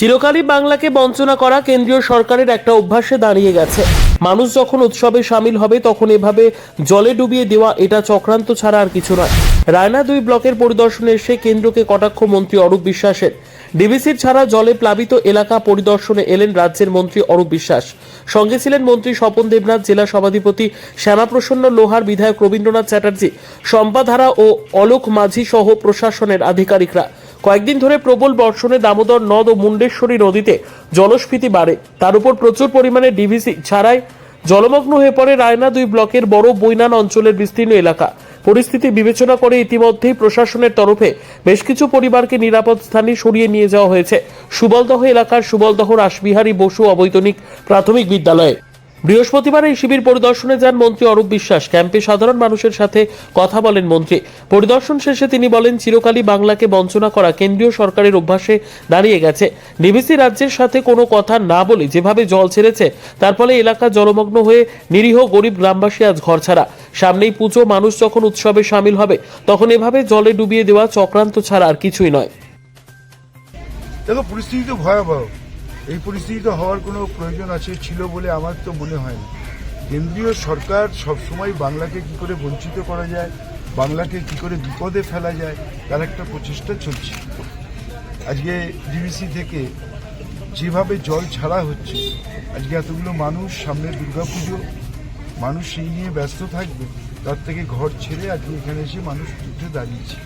চিরকালই বাংলাকে বঞ্চনা করা কেন্দ্রীয় সরকারের একটা অভ্যাসে দাঁড়িয়ে গেছে। মানুষ যখন উৎসবে সামিল হবে, তখন এভাবে জলে ডুবিয়ে দেওয়া এটা চক্রান্ত ছাড়া আর কিছু নয়। রায়না দুই ব্লকের পরিদর্শনে এসে কেন্দ্রকে কটাক্ষ মন্ত্রী অরূপ বিশ্বাসের। ডিবিসির ছাড়া জলে প্লাবিত এলাকা পরিদর্শনে এলেন রাজ্যের মন্ত্রী অরূপ বিশ্বাস। সঙ্গে ছিলেন মন্ত্রী স্বপন দেবনাথ, জেলা সভাধিপতি শ্যামাপ্রসন্ন লোহার, বিধায়ক রবীন্দ্রনাথ চ্যাটার্জি সম্পাধারা ও অলোক মাঝি সহ প্রশাসনের আধিকারিকরা। কয়েকদিন ধরে প্রবল বর্ষণে দামোদর নদ ও মুন্ডেশ্বরী নদীতে জলস্ফীতি বাড়ে। তার উপর প্রচুর পরিমাণে ডিভিসি ছাড়াই জলমগ্ন হয়ে পড়ে রায়না দুই ব্লকের বড় বৈনান অঞ্চলের বিস্তীর্ণ এলাকা। পরিস্থিতি বিবেচনা করে ইতিমধ্যেই প্রশাসনের তরফে বেশ কিছু পরিবারকে নিরাপদ স্থানে সরিয়ে নিয়ে যাওয়া হয়েছে। সুবলদহ এলাকার সুবলদহ রাসবিহারী বসু অবৈতনিক প্রাথমিক বিদ্যালয়ে। বৃহস্পতিবার এই শিবির পরিদর্শনে যান মন্ত্রী অরূপ বিশ্বাস। ক্যাম্পে সাধারণ মানুষের সাথে কথা বলেন মন্ত্রী। পরিদর্শন শেষে তিনি বলেন, চিরকালই বাংলাকে বঞ্চনা করা কেন্দ্রীয় সরকারের অভ্যাসে দাঁড়িয়ে গেছে। ডিবিসি রাজ্যের সাথে কোনো কথা না বলে যেভাবে জল ছেড়েছে, তার ফলে এলাকা জলমগ্ন হয়ে নিরীহ গরিব গ্রামবাসী আজ ঘর ছাড়া সামনেই পুজো, মানুষ যখন উৎসবে সামিল হবে, তখন এভাবে জলে ডুবিয়ে দেওয়া চক্রান্ত ছাড়া আর কিছুই নয়। দেখো, পরিস্থিতি তো ভয়াবহ। এই পরিস্থিতি তো হওয়ার কোনো প্রয়োজন আছে ছিল বলে আমার তো মনে হয় না। কেন্দ্রীয় সরকার সবসময় বাংলাকে কি করে বঞ্চিত করা যায়, বাংলাকে কি করে বিপদে ফেলা যায়, তার একটা প্রচেষ্টা চলছে। আজকে ডিবিসি থেকে যেভাবে জল ছাড়া হচ্ছে, আজকে এতগুলো মানুষ সামনে দুর্গাপুজো, মানুষ সেই নিয়ে ব্যস্ত থাকবে, তার থেকে ঘর ছেড়ে আজকে এখানে এসে মানুষ উঠে দাঁড়িয়েছে।